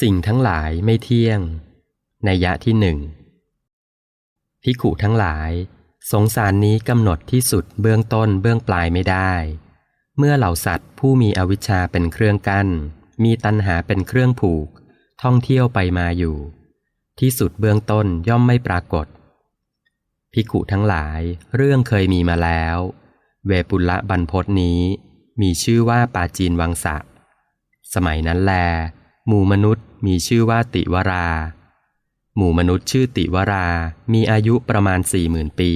สิ่งทั้งหลายไม่เที่ยง ในยะที่หนึ่งพิขุทั้งหลาย สงสารนี้กำหนดที่สุดเบื้องต้นเบื้องปลายไม่ได้ เมื่อเหล่าสัตว์ผู้มีอวิชชาเป็นเครื่องกั้น มีตัณหาเป็นเครื่องผูก ท่องเที่ยวไปมาอยู่ ที่สุดเบื้องต้นย่อมไม่ปรากฏพิขุทั้งหลายเรื่องเคยมีมาแล้ว เวปุละบรรพศนี้ มีชื่อว่าปาจีนวังสะ สมัยนั้นแล หมู่มนุษย์มีชื่อว่าติวรา หมู่มนุษย์ชื่อติวรา มีอายุประมาณสี่หมื่นปี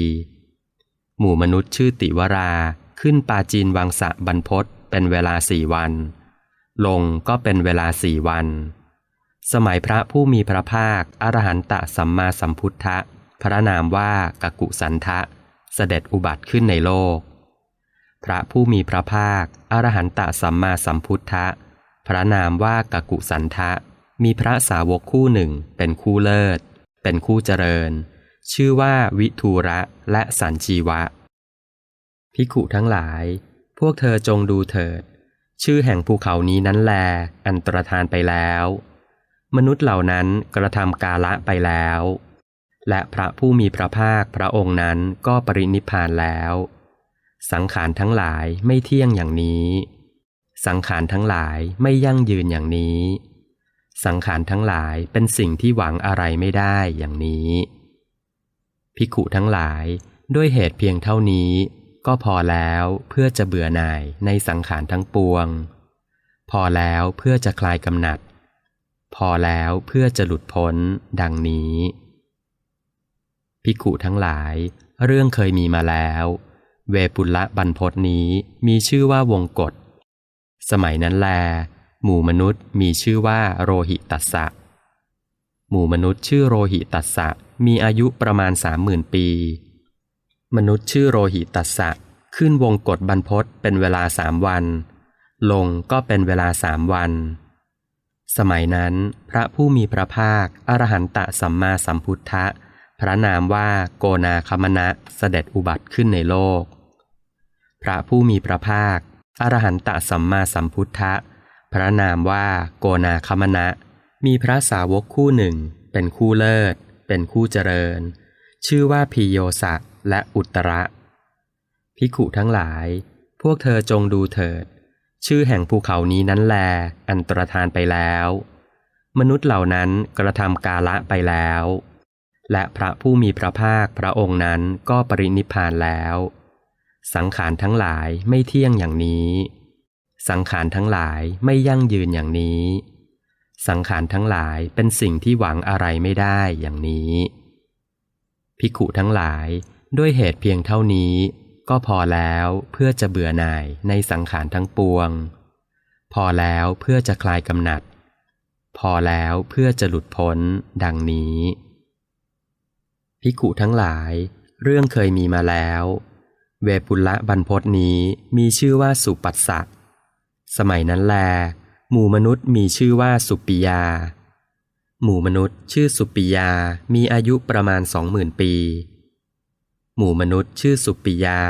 หมู่มนุษย์ชื่อติวรา ขึ้นปาจีนวังสะบรรพศเป็นเวลาสี่วัน ลงก็เป็นเวลาสี่วัน สมัยพระผู้มีพระภาค อรหันตสัมมาสัมพุทธะ พระนามว่ากกุสันทะ เสด็จอุบัติขึ้นในโลก พระผู้มีพระภาค อรหันตสัมมาสัมพุทธะ ระนามว่ากกุสันทะ มีพระสาวกคู่หนึ่งเป็นคู่เลิศ เป็นคู่เจริญ ชื่อว่าวิทูระและสันชีวะ พิขุทั้งหลาย พวกเธอจงดูเถิด ชื่อแห่งภูเขานี้นั้นแล อันตรธานไปแล้ว มนุษย์เหล่านั้นกระทำกาละไปแล้ว และพระผู้มีพระภาคพระองค์นั้นก็ปรินิพพานแล้ว สังขารทั้งหลายไม่เที่ยงอย่างนี้ สังขารทั้งหลายไม่ยั่งยืนอย่างนี้ สังขารทั้งหลายเป็นสิ่งที่หวังอะไรไม่ได้อย่างนี้ พิขุทั้งหลายด้วยเหตุเพียงเท่านี้ก็พอแล้วเพื่อจะเบื่อหน่ายในสังขารทั้งปวง พอแล้วเพื่อจะคลายกำหนัด พอแล้วเพื่อจะหลุดพ้นดังนี้พิขุทั้งหลาย เรื่องเคยมีมาแล้ว เวปุละบรรพศนี้มีชื่อว่าวงกฏ สมัยนั้นแล หมู่มนุษย์มีชื่อว่าโรหิตัสสะ หมู่มนุษย์ชื่อโรหิตัสสะมีอายุประมาณสามหมื่นปี มนุษย์ชื่อโรหิตัสสะขึ้นวงกฏบรรพศเป็นเวลาสามวัน ลงก็เป็นเวลาสามวัน สมัยนั้น พระผู้มีพระภาค อรหันตสัมมาสัมพุทธะ พระนามว่าโกนาคมณะเสด็จอุบัติขึ้นในโลก พระผู้มีพระภาค อรหันตสัมมาสัมพุทธะ พระนามว่าโกนาคมณะ มีพระสาวกคู่หนึ่ง เป็นคู่เลิศ เป็นคู่เจริญ ชื่อว่าพีโยสะและอุตระ พิขุทั้งหลาย พวกเธอจงดูเถิด ชื่อแห่งภูเขานี้นั้นแล อันตรธานไปแล้ว มนุษย์เหล่านั้นกระทำกาละไปแล้ว และพระผู้มีพระภาคพระองค์นั้นก็ปรินิพพานแล้ว สังขารทั้งหลายไม่เที่ยงอย่างนี้ สังขารทั้งหลายไม่ยั่งยืนอย่างนี้ สังขารทั้งหลายเป็นสิ่งที่หวังอะไรไม่ได้อย่างนี้พิขุทั้งหลายด้วยเหตุเพียงเท่านี้ ก็พอแล้วเพื่อจะเบื่อหน่ายในสังขารทั้งปวง พอแล้วเพื่อจะคลายกำหนัด พอแล้วเพื่อจะหลุดพ้นดังนี้พิขุทั้งหลาย เรื่องเคยมีมาแล้ว เวปุละบรรพศนี้มีชื่อว่าสุปัสสะ สมัยนั้นแล หมู่มนุษย์มีชื่อว่าสุปิยา หมู่มนุษย์ชื่อสุปิยามีอายุประมาณสองหมื่นปี หมู่มนุษย์ชื่อสุปิยา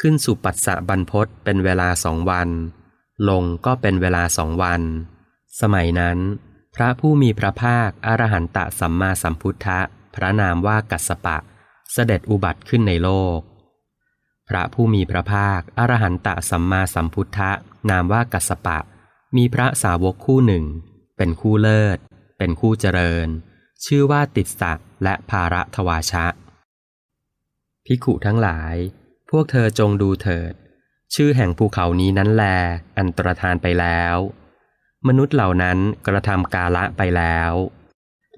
ขึ้นสุปัสสะบรรพศเป็นเวลาสองวัน ลงก็เป็นเวลาสองวัน สมัยนั้น พระผู้มีพระภาคอรหันตสัมมาสัมพุทธะ พระนามว่ากัสสปะ เสด็จอุบัติขึ้นในโลก พระผู้มีพระภาค อรหันตสัมมาสัมพุทธะ นามว่ากัสสปะ มีพระสาวกคู่หนึ่ง เป็นคู่เลิศ เป็นคู่เจริญ ชื่อว่าติดสะและภาระทวาชะ พิขุทั้งหลาย พวกเธอจงดูเถิด ชื่อแห่งภูเขานี้นั้นแล อันตรธานไปแล้ว มนุษย์เหล่านั้นกระทำกาละไปแล้ว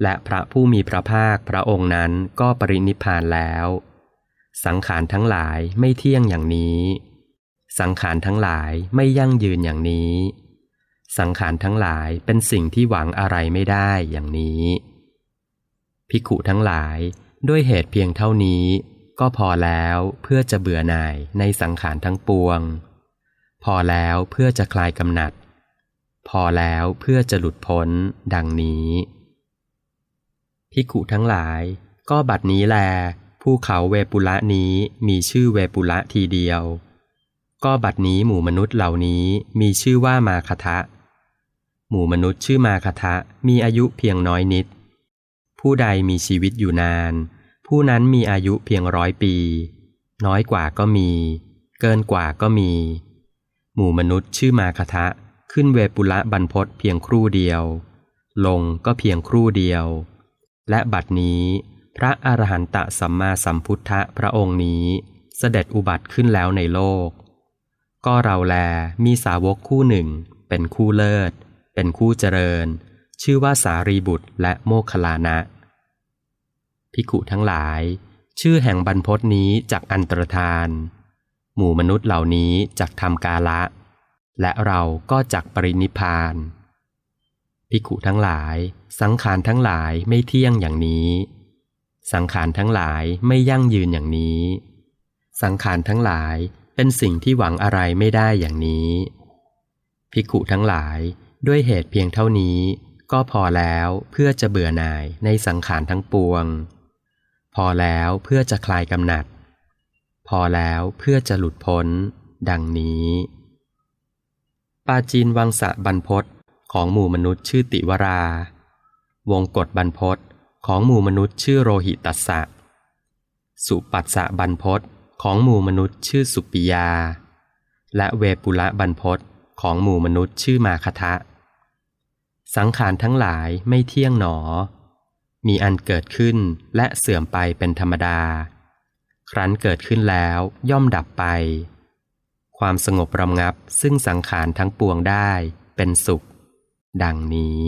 และพระผู้มีพระภาคพระองค์นั้นก็ปรินิพพานแล้ว สังขารทั้งหลายไม่เที่ยงอย่างนี้ สังขารทั้งหลายไม่ยั่งยืนอย่างนี้ สังขารทั้งหลายเป็นสิ่งที่หวังอะไรไม่ได้อย่างนี้ พิขุทั้งหลายด้วยเหตุเพียงเท่านี้ ก็พอแล้วเพื่อจะเบื่อหน่ายในสังขารทั้งปวง พอแล้วเพื่อจะคลายกำหนัด พอแล้วเพื่อจะหลุดพ้นดังนี้พิขุทั้งหลายก็บัดนี้แล ภูเขาเวปุละนี้มีชื่อเวปุละทีเดียว ก็บัดนี้หมู่มนุษย์เหล่านี้มีชื่อว่ามาคทะ หมู่มนุษย์ชื่อมาคทะมีอายุเพียงน้อยนิด ผู้ใดมีชีวิตอยู่นาน ผู้นั้นมีอายุเพียงร้อยปี น้อยกว่าก็มี เกินกว่าก็มี หมู่มนุษย์ชื่อมาคทะขึ้นเวปุละบรรพศเพียงครู่เดียว ลงก็เพียงครู่เดียว และบัดนี้ พระอรหันตสัมมาสัมพุทธะพระองค์นี้เสด็จอุบัติขึ้นแล้วในโลก ก็เราแลมีสาวกคู่หนึ่ง เป็นคู่เลิศ เป็นคู่เจริญ ชื่อว่าสารีบุตรและโมคลานะพิขุทั้งหลาย ชื่อแห่งบรรพตนี้จากอันตรธาน หมู่มนุษย์เหล่านี้จากทำกาละ และเราก็จากปรินิพานพิขุทั้งหลาย สังขารทั้งหลายไม่เที่ยงอย่างนี้ สังขารทั้งหลายไม่ยั่งยืนอย่างนี้ สังขารทั้งหลายเป็นสิ่งที่หวังอะไรไม่ได้อย่างนี้พิขุทั้งหลายด้วยเหตุเพียงเท่านี้ ก็พอแล้วเพื่อจะเบื่อหน่ายในสังขารทั้งปวง พอแล้วเพื่อจะคลายกำหนัด พอแล้วเพื่อจะหลุดพ้น ดังนี้ ปาจีนวังสะบรรพศของหมู่มนุษย์ชื่อติวรา วงกฎบรรพศ ของหมู่มนุษย์ชื่อโรหิตัสสะ สุปัสสะบรรพศของหมู่มนุษย์ชื่อสุปิยา และเวปุละบรรพศของหมู่มนุษย์ชื่อมาคทะ สังขารทั้งหลายไม่เที่ยงหนอ มีอันเกิดขึ้นและเสื่อมไปเป็นธรรมดา ครั้นเกิดขึ้นแล้วย่อมดับไป ความสงบรำงับซึ่งสังขารทั้งปวงได้เป็นสุข ดังนี้